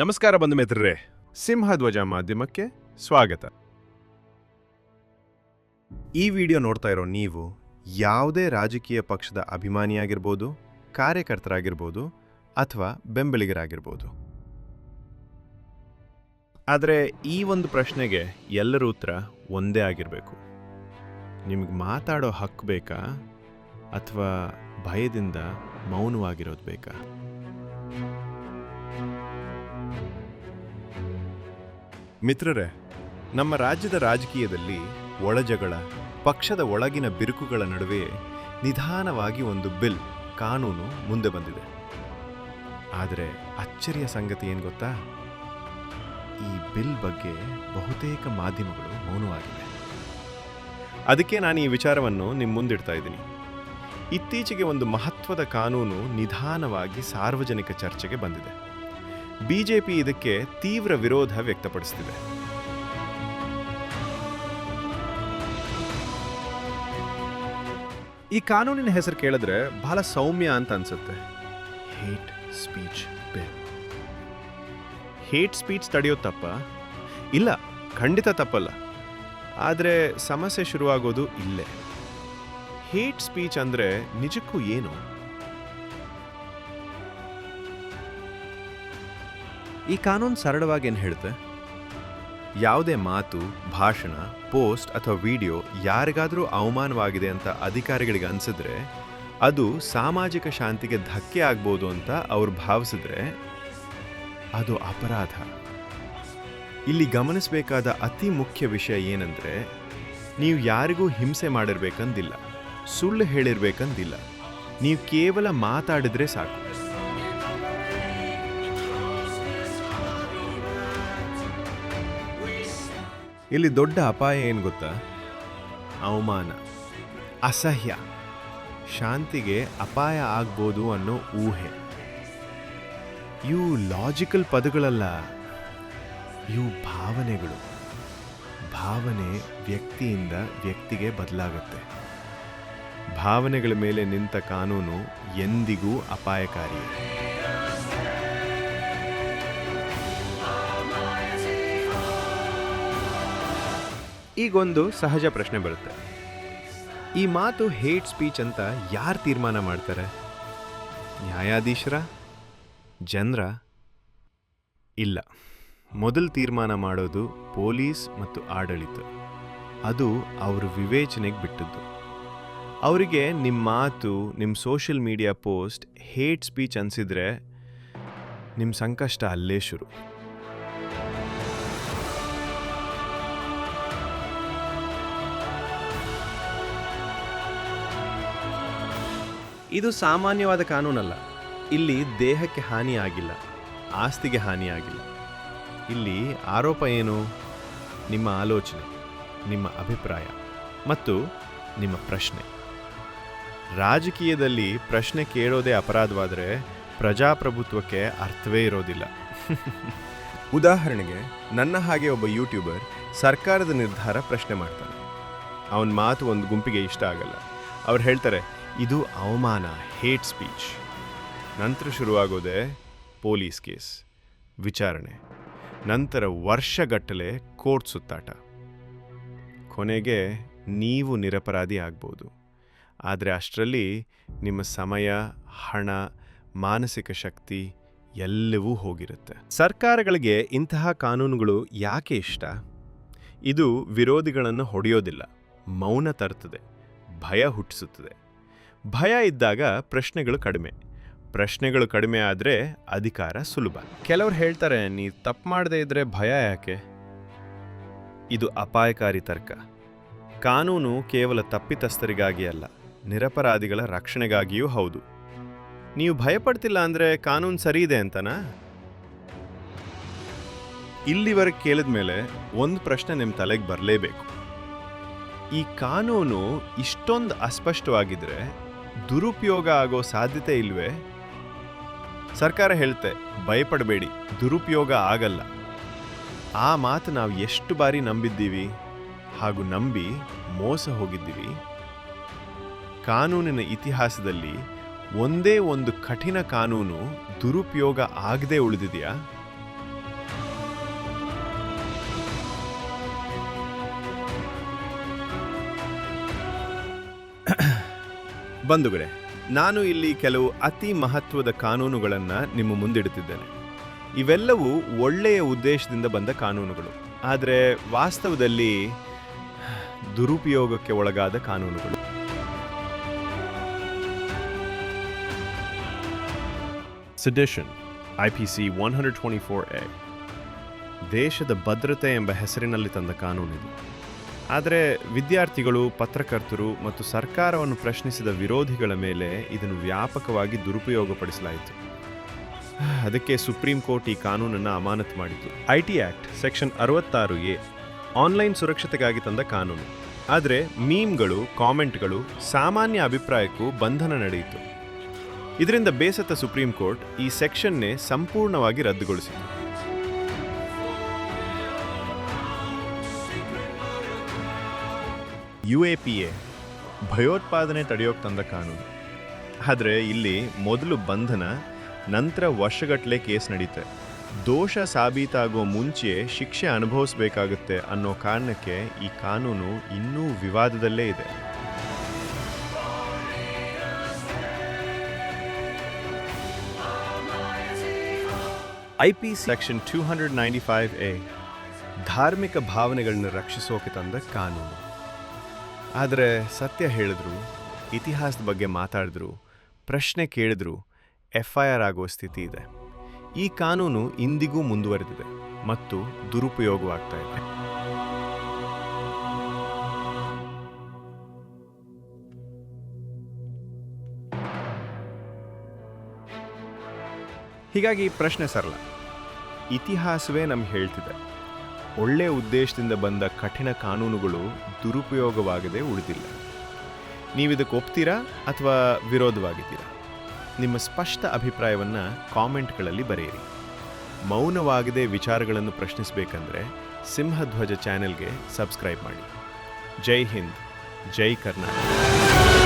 ನಮಸ್ಕಾರ ಬಂಧು ಮಿತ್ರರೇ ಸಿಂಹಧ್ವಜ ಮಾಧ್ಯಮಕ್ಕೆ ಸ್ವಾಗತ. ಈ ವಿಡಿಯೋ ನೋಡ್ತಾ ಇರೋ ನೀವು ಯಾವುದೇ ರಾಜಕೀಯ ಪಕ್ಷದ ಅಭಿಮಾನಿಯಾಗಿರ್ಬೋದು, ಕಾರ್ಯಕರ್ತರಾಗಿರ್ಬೋದು ಅಥವಾ ಬೆಂಬಲಿಗರಾಗಿರ್ಬೋದು. ಆದರೆ ಈ ಒಂದು ಪ್ರಶ್ನೆಗೆ ಎಲ್ಲರ ಉತ್ತರ ಒಂದೇ ಆಗಿರಬೇಕು. ನಿಮಗೆ ಮಾತಾಡೋ ಹಕ್ಕು ಬೇಕಾ? ಅಥವಾ ಭಯದಿಂದ ಮೌನವಾಗಿರೋದು ಬೇಕಾ? ಮಿತ್ರರೇ, ನಮ್ಮ ರಾಜ್ಯದ ರಾಜಕೀಯದಲ್ಲಿ ಒಳಜಗಳ, ಪಕ್ಷದ ಒಳಗಿನ ಬಿರುಕುಗಳ ನಡುವೆ ನಿಧಾನವಾಗಿ ಒಂದು ಬಿಲ್, ಕಾನೂನು ಮುಂದೆ ಬಂದಿದೆ. ಆದರೆ ಅಚ್ಚರಿಯ ಸಂಗತಿ ಏನು ಗೊತ್ತಾ? ಈ ಬಿಲ್ ಬಗ್ಗೆ ಬಹುತೇಕ ಮಾಧ್ಯಮಗಳು ಮೌನವಾಗಿವೆ. ಅದಕ್ಕೆ ನಾನು ಈ ವಿಚಾರವನ್ನು ನಿಮ್ಮ ಮುಂದಿಡ್ತಾ ಇದ್ದೀನಿ. ಇತ್ತೀಚೆಗೆ ಒಂದು ಮಹತ್ವದ ಕಾನೂನು ನಿಧಾನವಾಗಿ ಸಾರ್ವಜನಿಕ ಚರ್ಚೆಗೆ ಬಂದಿದೆ. ಬಿಜೆಪಿ ಇದಕ್ಕೆ ತೀವ್ರ ವಿರೋಧ ವ್ಯಕ್ತಪಡಿಸುತ್ತಿದೆ ಈ ಕಾನೂನಿನ ಹೆಸರು ಕೇಳಿದ್ರೆ ಬಹಳ ಸೌಮ್ಯ ಅಂತ ಅನ್ಸುತ್ತೆ. Hate speech bill hate speech ತಡೆಯೋ ತಪ್ಪ? ಇಲ್ಲ ಖಂಡಿತ ತಪ್ಪಲ್ಲ. ಆದರೆ ಸಮಸ್ಯೆ ಶುರುವಾಗೋದು ಇಲ್ಲೇ. ಹೇಟ್ ಸ್ಪೀಚ್ ಅಂದ್ರೆ ನಿಜಕ್ಕೂ ಏನು? ಈ ಕಾನೂನು ಸರಳವಾಗಿ ಏನು ಹೇಳುತ್ತೆ? ಯಾವುದೇ ಮಾತು, ಭಾಷಣ, ಪೋಸ್ಟ್ ಅಥವಾ ವಿಡಿಯೋ ಯಾರಿಗಾದರೂ ಅವಮಾನವಾಗಿದೆ ಅಂತ ಅಧಿಕಾರಿಗಳಿಗೆ ಅನಿಸಿದ್ರೆ, ಅದು ಸಾಮಾಜಿಕ ಶಾಂತಿಗೆ ಧಕ್ಕೆ ಆಗ್ಬೋದು ಅಂತ ಅವ್ರು ಭಾವಿಸಿದ್ರೆ ಅದು ಅಪರಾಧ. ಇಲ್ಲಿ ಗಮನಿಸಬೇಕಾದ ಅತಿ ಮುಖ್ಯ ವಿಷಯ ಏನಂದರೆ, ನೀವು ಯಾರಿಗೂ ಹಿಂಸೆ ಮಾಡಿರ್ಬೇಕಂದಿಲ್ಲ, ಸುಳ್ಳು ಹೇಳಿರ್ಬೇಕಂದಿಲ್ಲ, ನೀವು ಕೇವಲ ಮಾತಾಡಿದ್ರೆ ಸಾಕು. ಇಲ್ಲಿ ದೊಡ್ಡ ಅಪಾಯ ಏನು ಗೊತ್ತಾ? ಅವಮಾನ, ಅಸಹ್ಯ, ಶಾಂತಿಗೆ ಅಪಾಯ ಆಗ್ಬೋದು ಅನ್ನೋ ಊಹೆ. ಇವು ಲಾಜಿಕಲ್ ಪದಗಳಲ್ಲ, ಇವು ಭಾವನೆಗಳು. ಭಾವನೆ ವ್ಯಕ್ತಿಯಿಂದ ವ್ಯಕ್ತಿಗೆ ಬದಲಾಗುತ್ತೆ. ಭಾವನೆಗಳ ಮೇಲೆ ನಿಂತ ಕಾನೂನು ಎಂದಿಗೂ ಅಪಾಯಕಾರಿ ಈಗೊಂದು ಸಹಜ ಪ್ರಶ್ನೆ ಬರುತ್ತೆ. ಈ ಮಾತು ಹೇಟ್ ಸ್ಪೀಚ್ ಅಂತ ಯಾರು ತೀರ್ಮಾನ ಮಾಡ್ತಾರೆ? ನ್ಯಾಯಾಧೀಶರ? ಜನರ? ಇಲ್ಲ. ಮೊದಲು ತೀರ್ಮಾನ ಮಾಡೋದು ಪೊಲೀಸ್ ಮತ್ತು ಆಡಳಿತ. ಅದು ಅವ್ರ ವಿವೇಚನೆಗೆ ಬಿಟ್ಟದ್ದು. ಅವರಿಗೆ ನಿಮ್ಮ ಮಾತು ನಿಮ್ಮ social media post hate speech ಅನಿಸಿದರೆ ನಿಮ್ಮ ಸಂಕಷ್ಟ ಅಲ್ಲೇ ಶುರು. ಇದು ಸಾಮಾನ್ಯವಾದ ಕಾನೂನಲ್ಲ. ಇಲ್ಲಿ ದೇಹಕ್ಕೆ ಹಾನಿಯಾಗಿಲ್ಲ ಆಸ್ತಿಗೆ ಹಾನಿಯಾಗಿಲ್ಲ ಇಲ್ಲಿ ಆರೋಪ ಏನು? ನಿಮ್ಮ ಆಲೋಚನೆ, ನಿಮ್ಮ ಅಭಿಪ್ರಾಯ ಮತ್ತು ನಿಮ್ಮ ಪ್ರಶ್ನೆ. ರಾಜಕೀಯದಲ್ಲಿ ಪ್ರಶ್ನೆ ಕೇಳೋದೇ ಅಪರಾಧವಾದರೆ ಪ್ರಜಾಪ್ರಭುತ್ವಕ್ಕೆ ಅರ್ಥವೇ ಇರೋದಿಲ್ಲ. ಉದಾಹರಣೆಗೆ, ನನ್ನ ಹಾಗೆ ಒಬ್ಬ ಯೂಟ್ಯೂಬರ್ ಸರ್ಕಾರದ ನಿರ್ಧಾರ ಪ್ರಶ್ನೆ ಮಾಡ್ತಾನೆ. ಅವನ ಮಾತು ಒಂದು ಗುಂಪಿಗೆ ಇಷ್ಟ ಆಗಲ್ಲ. ಅವ್ರು ಹೇಳ್ತಾರೆ ಇದು ಅವಮಾನ ಹೇಟ್ ಸ್ಪೀಚ್ ನಂತರ ಶುರುವಾಗೋದೆ ಪೊಲೀಸ್ ಕೇಸ್. ವಿಚಾರಣೆ. ನಂತರ ವರ್ಷಗಟ್ಟಲೆ ಕೋರ್ಟ್ ಸುತ್ತಾಟ. ಕೊನೆಗೆ ನೀವು ನಿರಪರಾಧಿ ಆಗ್ಬೋದು. ಆದರೆ ಅಷ್ಟರಲ್ಲಿ ನಿಮ್ಮ ಸಮಯ, ಹಣ, ಮಾನಸಿಕ ಶಕ್ತಿ ಎಲ್ಲವೂ ಹೋಗಿರುತ್ತೆ. ಸರ್ಕಾರಗಳಿಗೆ ಇಂತಹ ಕಾನೂನುಗಳು ಯಾಕೆ ಇಷ್ಟ? ಇದು ವಿರೋಧಿಗಳನ್ನು ಹೊಡೆಯೋದಿಲ್ಲ. ಮೌನ ತರ್ತದೆ. ಭಯ ಹುಟ್ಟಿಸುತ್ತದೆ. ಭಯ ಇದ್ದಾಗ ಪ್ರಶ್ನೆಗಳು ಕಡಿಮೆ. ಪ್ರಶ್ನೆಗಳು ಕಡಿಮೆ ಆದರೆ ಅಧಿಕಾರ ಸುಲಭ. ಕೆಲವ್ರು ಹೇಳ್ತಾರೆ ನೀ ತಪ್ಪು ಮಾಡದೇ ಇದ್ರೆ ಭಯ ಯಾಕೆ? ಇದು ಅಪಾಯಕಾರಿ ತರ್ಕ. ಕಾನೂನು ಕೇವಲ ತಪ್ಪಿತಸ್ಥರಿಗಾಗಿ ಅಲ್ಲ, ನಿರಪರಾಧಿಗಳ ರಕ್ಷಣೆಗಾಗಿಯೂ ಹೌದು. ನೀವು ಭಯಪಡ್ತಿಲ್ಲ ಅಂದರೆ ಕಾನೂನು ಸರಿ ಇದೆ ಅಂತನಾ? ಇಲ್ಲಿವರೆಗೆ ಕೇಳಿದ ಮೇಲೆ ಒಂದು ಪ್ರಶ್ನೆ ನಿಮ್ಮ ತಲೆಗೆ ಬರಲೇಬೇಕು. ಈ ಕಾನೂನು ಇಷ್ಟೊಂದು ಅಸ್ಪಷ್ಟವಾಗಿದ್ರೆ ದುರುಪಯೋಗ ಆಗೋ ಸಾಧ್ಯತೆ ಇಲ್ವೇ? ಸರ್ಕಾರ ಹೇಳ್ತೆ, ಭಯಪಡಬೇಡಿ, ದುರುಪಯೋಗ ಆಗಲ್ಲ. ಆ ಮಾತು ನಾವು ಎಷ್ಟು ಬಾರಿ ನಂಬಿದ್ದೀವಿ? ಹಾಗೂ ನಂಬಿ ಮೋಸ ಹೋಗಿದ್ದೀವಿ? ಕಾನೂನಿನ ಇತಿಹಾಸದಲ್ಲಿ ಒಂದೇ ಒಂದು ಕಠಿಣ ಕಾನೂನು ದುರುಪಯೋಗ ಆಗದೆ ಉಳಿದಿದೆಯಾ? ಬಂಧುಗಳೇ, ನಾನು ಇಲ್ಲಿ ಕೆಲವು ಅತಿ ಮಹತ್ವದ ಕಾನೂನುಗಳನ್ನು ನಿಮ್ಮ ಮುಂದಿಡುತ್ತಿದ್ದೇನೆ. ಇವೆಲ್ಲವೂ ಒಳ್ಳೆಯ ಉದ್ದೇಶದಿಂದ ಬಂದ ಕಾನೂನುಗಳು, ಆದರೆ ವಾಸ್ತವದಲ್ಲಿ ದುರುಪಯೋಗಕ್ಕೆ ಒಳಗಾದ ಕಾನೂನುಗಳು. Sedition I P C one hundred twenty four A ದೇಶದ ಭದ್ರತೆ ಎಂಬ ಹೆಸರಿನಲ್ಲಿ ತಂದ ಕಾನೂನಿದು. ಆದರೆ ವಿದ್ಯಾರ್ಥಿಗಳು, ಪತ್ರಕರ್ತರು ಮತ್ತು ಸರ್ಕಾರವನ್ನು ಪ್ರಶ್ನಿಸಿದ ವಿರೋಧಿಗಳ ಮೇಲೆ ಇದನ್ನು ವ್ಯಾಪಕವಾಗಿ ದುರುಪಯೋಗಪಡಿಸಲಾಯಿತು. ಅದಕ್ಕೆ ಸುಪ್ರೀಂ ಕೋರ್ಟ್ ಈ ಕಾನೂನನ್ನು ಅಮಾನತು ಮಾಡಿತು. ಐ ಟಿ ಆ್ಯಕ್ಟ್ ಸೆಕ್ಷನ್ ಅರವತ್ತಾರು ಎ ಆನ್ಲೈನ್ ಸುರಕ್ಷತೆಗಾಗಿ ತಂದ ಕಾನೂನು. ಆದರೆ ಮೀಮ್ಗಳು, ಕಾಮೆಂಟ್ಗಳು ಸಾಮಾನ್ಯ ಅಭಿಪ್ರಾಯಕ್ಕೂ ಬಂಧನ ನಡೆಯಿತು. ಇದರಿಂದ ಬೇಸತ್ತ ಸುಪ್ರೀಂ ಕೋರ್ಟ್ ಈ ಸೆಕ್ಷನ್ನೇ ಸಂಪೂರ್ಣವಾಗಿ ರದ್ದುಗೊಳಿಸಿತು. ಯು ಎ ಪಿ ಎ ಭಯೋತ್ಪಾದನೆ ತಡೆಯೋಕೆ ತಂದ ಕಾನೂನು. ಆದರೆ ಇಲ್ಲಿ ಮೊದಲು ಬಂಧನ, ನಂತರ ವರ್ಷಗಟ್ಟಲೆ ಕೇಸ್ ನಡೀತೆ. ದೋಷ ಸಾಬೀತಾಗೋ ಮುಂಚೆ ಶಿಕ್ಷೆ ಅನುಭವಿಸಬೇಕಾಗುತ್ತೆ ಅನ್ನೋ ಕಾರಣಕ್ಕೆ ಈ ಕಾನೂನು ಇನ್ನೂ ವಿವಾದದಲ್ಲೇ ಇದೆ. I P section two hundred ninety five A ಧಾರ್ಮಿಕ ಭಾವನೆಗಳನ್ನ ರಕ್ಷಿಸೋಕೆ ತಂದ ಕಾನೂನು. ಆದರೆ ಸತ್ಯ ಹೇಳಿದ್ರು, ಇತಿಹಾಸದ ಬಗ್ಗೆ ಮಾತಾಡಿದ್ರು, ಪ್ರಶ್ನೆ ಕೇಳಿದ್ರು ಎಫ್ ಐ ಆರ್ ಆಗುವ ಸ್ಥಿತಿ ಇದೆ. ಈ ಕಾನೂನು ಇಂದಿಗೂ ಮುಂದುವರೆದಿದೆ ಮತ್ತು ದುರುಪಯೋಗವಾಗ್ತಾ ಇದೆ. ಹೀಗಾಗಿ ಪ್ರಶ್ನೆ ಸರಳ. ಇತಿಹಾಸವೇ ನಮ್ಗೆ ಹೇಳ್ತಿದೆ. ಒಳ್ಳೆ ಉದ್ದೇಶದಿಂದ ಬಂದ ಕಠಿಣ ಕಾನೂನುಗಳು ದುರುಪಯೋಗವಾಗದೆ ಉಳಿದಿಲ್ಲ. ನೀವಿದಕ್ಕೆ ಒಪ್ತೀರಾ ಅಥವಾ ವಿರೋಧವಾಗಿದ್ದೀರಾ? ನಿಮ್ಮ ಸ್ಪಷ್ಟ ಅಭಿಪ್ರಾಯವನ್ನು ಕಾಮೆಂಟ್ಗಳಲ್ಲಿ ಬರೆಯಿರಿ. ಮೌನವಾಗದೆ ವಿಚಾರಗಳನ್ನು ಪ್ರಶ್ನಿಸಬೇಕಂದ್ರೆ ಸಿಂಹಧ್ವಜ ಚಾನೆಲ್ಗೆ ಸಬ್ಸ್ಕ್ರೈಬ್ ಮಾಡಿ. ಜೈ ಹಿಂದ್, ಜೈ ಕರ್ನಾಟಕ.